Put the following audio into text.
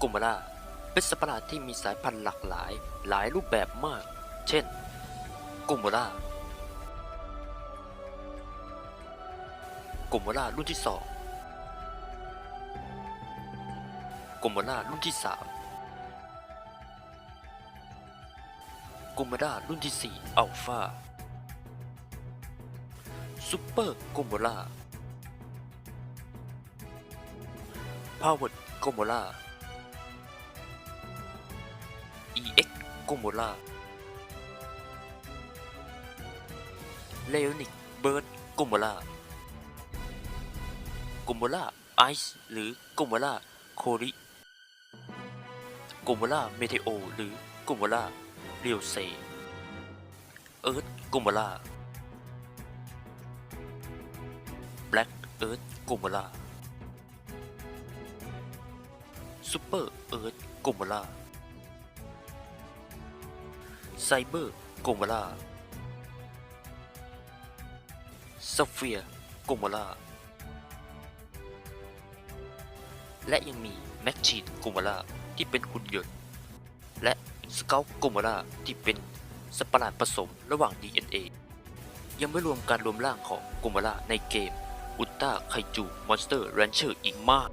กุมาราเป็นสัตว์ประหลาดที่มีสายพันธุ์หลากหลายหลายรูปแบบมาก เช่น กุมารากุมารารุ่นที่สองกุมารารุ่นที่สามกุมารารุ่นที่สี่อัลฟาซูเปอร์กุมาราพาวเวอร์กุมารา EX กุมาราเลโอนิกเบิร์ดกุมารากุมาราไอซ์หรือกุมาราโคริกุมาราเมเทโอหรือกุมาราเรียวเซเอิร์ธกุมาราแบล็กเอิร์ธกุมาราซูเปอร์เอิร์ธกุมารา ไซเบอร์กุมาราซเฟียกุมาราและยังมีแมชชีนกุมาราที่เป็นหุ่นยนต์และสเกลกุมาราที่เป็นสัตว์ประหลผสมระหว่าง DNA ยังไม่รวมการรวมร่างของกุมาราในเกมอุลตร้าไคจูมอนสเตอร์แรนเชอร์อีกมาก